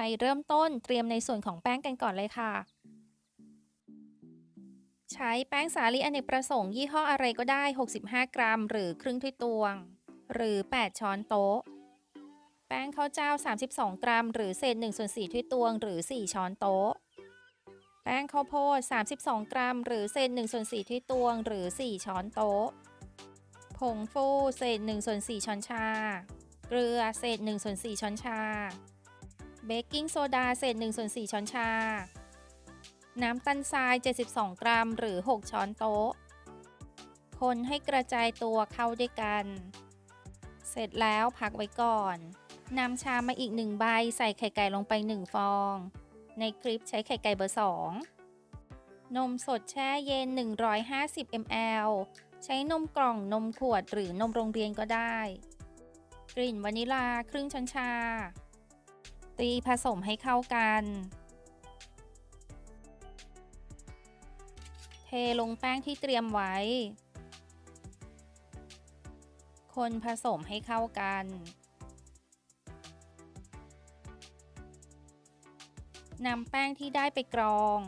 ไปเริ่มต้นเตรียมในส่วนของแป้งกันก่อนเลยค่ะ ใช้แป้งสาลีอเนกประสงค์ยี่ห้ออะไรก็ได้ 65 กรัม หรือครึ่งถ้วยตวง หรือ 8 ช้อนโต๊ะ แป้งข้าวเจ้า 32 กรัม หรือเศษ1ส่วน4ถ้วยตวง หรือ 4 ช้อนโต๊ะ แป้งข้าวโพด 32 กรัม หรือเศษ1ส่วน4ถ้วยตวง หรือ 4 ช้อนโต๊ะ ผงฟูเศษ1ส่วน4ช้อนชา เกลือเศษ1ส่วน4ช้อนชา เบกกิ้งโซดาเศษ1ส่วน4ช้อนชา น้ำตาลทราย 72 กรัม หรือ 6 ช้อนโต๊ะ คนให้กระจายตัวเข้าด้วยกัน เสร็จแล้วพักไว้ก่อน นำชามมาอีก 1 ใบใส่ไข่ไก่ลงไป 1 ฟอง ในคลิปใช้ไข่ไก่เบอร์ 2 นมสดแช่เย็น 150 ml ใช้นมกล่องนมขวดหรือนมโรงเรียนก็ได้ กลิ่นวานิลาครึ่งช้อนชา ตีผสมให้เข้ากัน เทลงแป้งที่เตรียมไว้ คนผสมให้เข้ากัน นำแป้งที่ได้ไปกรอง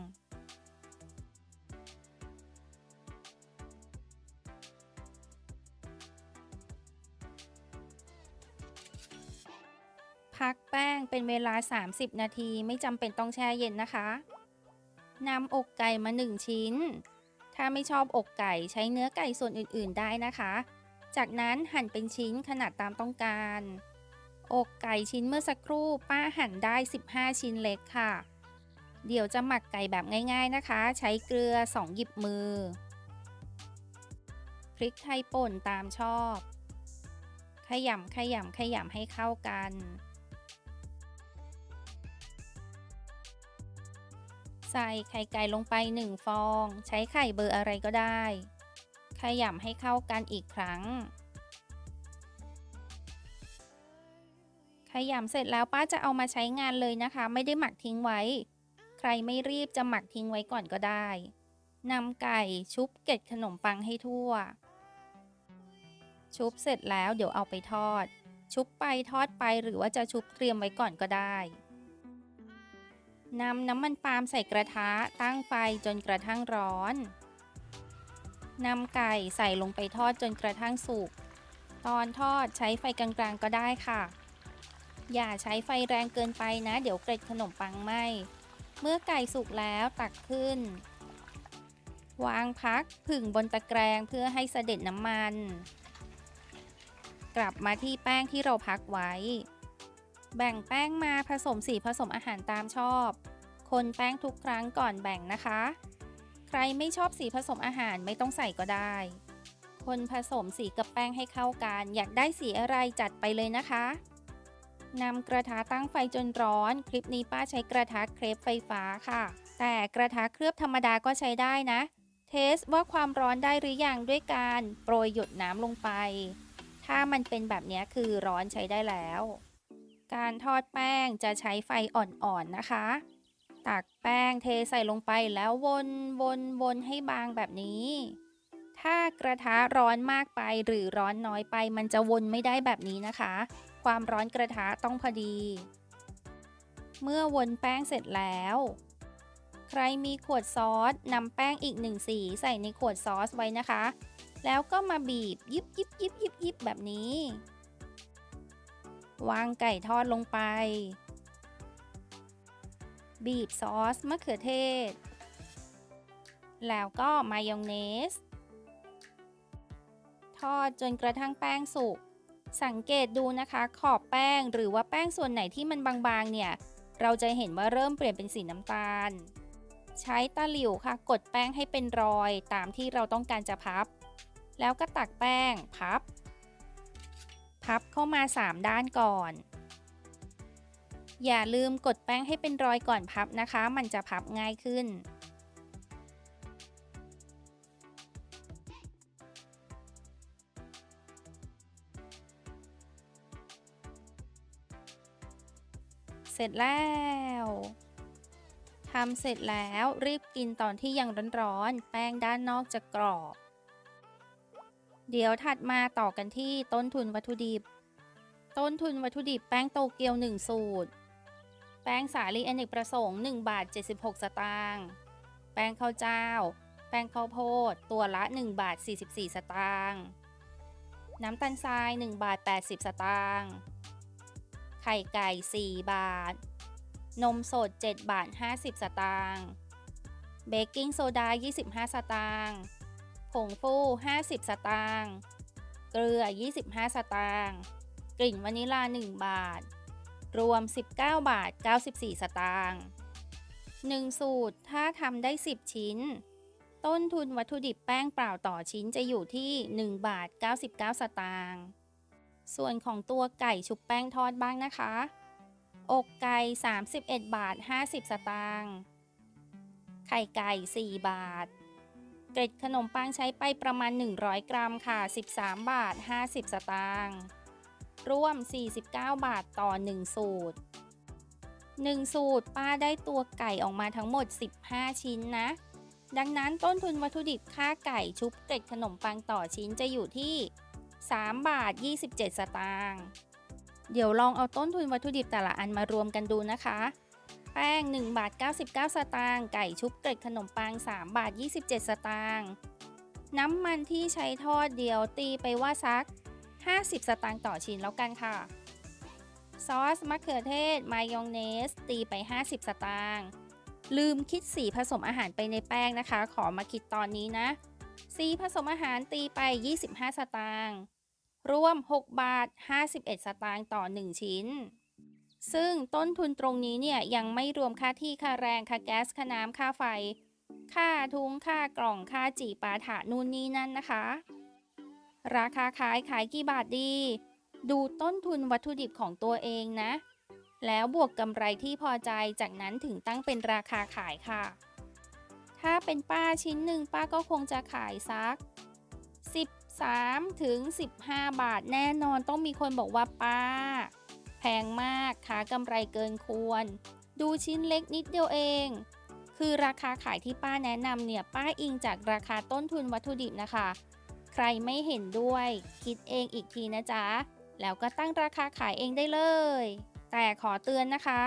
พักแป้งเป็นเวลา 30 นาทีไม่จำเป็นต้องแช่เย็นนะคะนำอกไก่มา 1 ชิ้น ถ้าไม่ชอบอกไก่ใช้เนื้อไก่ส่วนอื่นๆได้นะคะ จากนั้นหั่นเป็นชิ้นขนาดตามต้องการ อกไก่ชิ้นเมื่อสักครู่ป้าหั่นได้ 15 ชิ้นเล็กค่ะ เดี๋ยวจะหมักไก่แบบง่าย ๆนะคะ ใช้เกลือ 2 หยิบมือ พริกไทยป่นตามชอบ ขยำขยำขยำให้เข้ากัน ใส่ไข่ไก่ลงไป 1 ฟอง ใช้ไข่เบอร์อะไรก็ได้ ขยำให้เข้ากันอีกครั้ง ขยำเสร็จแล้วป้าจะเอามาใช้งานเลยนะคะ ไม่ได้หมักทิ้งไว้ ใครไม่รีบจะหมักทิ้งไว้ก่อนก็ได้นำไก่ชุบเกล็ดขนมปังให้ทั่ว ชุบเสร็จแล้วเดี๋ยวเอาไปทอด ชุบไปทอดไปหรือว่าจะชุบเตรียมไว้ก่อนก็ได้ นำน้ำมันปาล์มใส่กระทะตั้งไฟจนกระทั่งร้อนนำไก่ใส่ลงไปทอดจนกระทั่งสุก ตอนทอดใช้ไฟกลางๆก็ได้ค่ะ อย่าใช้ไฟแรงเกินไปนะ เดี๋ยวเกล็ดขนมปังไหมเมื่อไก่สุกแล้วตักขึ้น วางพักผึ่งบนตะแกรงเพื่อให้เสด็จน้ำมัน กลับมาที่แป้งที่เราพักไว้ แบ่งแป้งมาผสมสีผสมอาหารตามชอบ คนแป้งทุกครั้งก่อนแบ่งนะคะ ใครไม่ชอบสีผสมอาหารไม่ต้องใส่ก็ได้ คนผสมสีกับแป้งให้เข้ากัน อยากได้สีอะไรจัดไปเลยนะคะนำกระทะตั้งไฟจนร้อน คลิปนี้ป้าใช้กระทะเครปไฟฟ้าค่ะ แต่กระทะเคลือบธรรมดาก็ใช้ได้นะ เทสว่าความร้อนได้หรือยังด้วยการโปรยหยดน้ำลงไป ถ้ามันเป็นแบบนี้คือร้อนใช้ได้แล้ว การทอดแป้งจะใช้ไฟอ่อนๆนะคะ ตักแป้งเทใส่ลงไปแล้ววนวนวนให้บางแบบนี้ ถ้ากระทะร้อนมากไปหรือร้อนน้อยไป มันจะวนไม่ได้แบบนี้นะคะ ความร้อนกระทะต้องพอดี เมื่อวนแป้งเสร็จแล้ว ใครมีขวดซอสนำแป้งอีกหนึ่งสีใส่ในขวดซอสไว้นะคะ แล้วก็มาบีบยิบยิบยิบยิบยิบแบบนี้ วางไก่ทอดลงไป บีบซอสมะเขือเทศ แล้วก็มายองเนส ทอดจนกระทั่งแป้งสุก สังเกตดูนะคะขอบแป้งหรือว่าแป้งส่วนไหนที่มันบางๆ เนี่ย เราจะเห็นว่าเริ่มเปลี่ยนเป็นสีน้ำตาล ใช้ตะหลิวค่ะ กดแป้งให้เป็นรอยตามที่เราต้องการจะพับ แล้วก็ตักแป้งพับ พับเข้ามา 3 ด้านก่อน อย่าลืมกดแป้งให้เป็นรอยก่อนพับนะคะ มันจะพับง่ายขึ้น เสร็จแล้วทำเสร็จแล้วรีบกินตอนที่ยังร้อนๆ แป้งด้านนอกจะกรอบ เดี๋ยวถัดมาต่อกันที่ต้นทุนวัตถุดิบ ต้นทุนวัตถุดิบแป้งโตเกียว 1 สูตร แป้งสาลีอเนกประสงค์1บาท76 สตางค์แป้งข้าวเจ้า แป้งข้าวโพด ตัวละ1บาท44 สตางค์น้ำตาลทราย1บาท80 สตางค์ไข่ไก่ 4 บาท นมสด 7 บาท 50 สตางค์เบกกิ้งโซดา 25 สตางค์ ผงฟู 50 สตางค์ เกลือ 25 สตางค์ กลิ่นวานิลา 1 บาท รวม 19 บาท 94 สตางค์ 1 สูตร ถ้าทำได้ 10 ชิ้น ต้นทุนวัตถุดิบแป้งเปล่าต่อชิ้นจะอยู่ที่ 1 บาท 99 สตางค์ ส่วนของตัวไก่ชุบแป้งทอดบ้างนะคะ อกไก่ 31 บาท 50 สตางค์ ไข่ไก่ 4 บาท เกล็ดขนมปังใช้ไปประมาณ 100 กรัมค่ะ 13 บาท 50 สตางค์รวม 49 บาทต่อ 1 สูตร 1 สูตรป้าได้ตัวไก่ออกมาทั้งหมด 15 ชิ้นนะ ดังนั้นต้นทุนวัตถุดิบค่าไก่ชุบเกล็ดขนมปังต่อชิ้นจะอยู่ที่ 3 บาท 27 สตางค์เดี๋ยวลองเอาต้นทุนวัตถุดิบแต่ละอันมารวมกันดูนะคะ แป้ง1บาท99 สตางค์ไก่ชุบเกล็ดขนมปัง3บาท27 สตางค์น้ำมันที่ใช้ทอดเดียวตีไปว่าสัก 50 สตางค์ต่อชิ้นแล้วกันค่ะ ซอสมะเขือเทศ มายองเนส ตีไป 50 สตางค์ลืมคิดสีผสมอาหารไปในแป้งนะคะ ขอมาคิดตอนนี้นะ สีผสมอาหารตีไป 25 สตางค์รวม 6 บาท 51 สตางค์ต่อ 1 ชิ้น ซึ่งต้นทุนตรงนี้เนี่ยยังไม่รวมค่าที่ค่าแรงค่าแก๊สค่าน้ำค่าไฟ ค่าทุงค่ากล่องค่าจีปาถะนู่นนี่นั่นนะคะ ราคาขายขายกี่บาทดี ดูต้นทุนวัตถุดิบของตัวเองนะ แล้วบวกกำไรที่พอใจจากนั้นถึงตั้งเป็นราคาขายค่ะ ถ้าเป็นป้าชิ้นหนึ่งป้าก็คงจะขายซัก 13ถึง15 บาทแน่นอนต้องมีคนบอกว่าป้า แพงมากขากำไรเกินควร ดูชิ้นเล็กนิดเดียวเอง คือราคาขายที่ป้าแนะนำเนี่ยป้าอิงจากราคาต้นทุนวัตถุดิบนะคะ ใครไม่เห็นด้วย คิดเองอีกทีนะจ๊ะ แล้วก็ตั้งราคาขายเองได้เลย แต่ขอเตือนนะคะ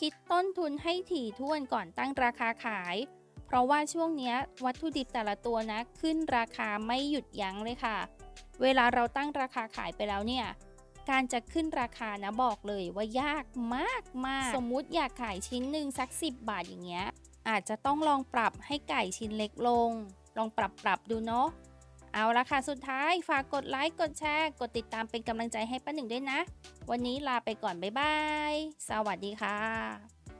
คิดต้นทุนให้ถี่ถ้วนก่อนตั้งราคาขาย เพราะว่าช่วงนี้วัตถุดิบแต่ละตัวนะ ขึ้นราคาไม่หยุดยั้งเลยค่ะ เวลาเราตั้งราคาขายไปแล้วเนี่ย การจะขึ้นราคานะบอกเลยว่ายากมากมากสมมุติอยากขายชิ้นหนึ่งสัก 10 บาทอย่างเงี้ย อาจจะต้องลองปรับให้ไก่ชิ้นเล็กลง ลองปรับปรับดูเนาะเอาละค่ะ สุดท้ายฝากกดไลค์ กดแชร์ กดติดตามเป็นกำลังใจให้ป้าหนึ่งด้วยนะ วันนี้ลาไปก่อน บ๊ายบาย สวัสดีค่ะ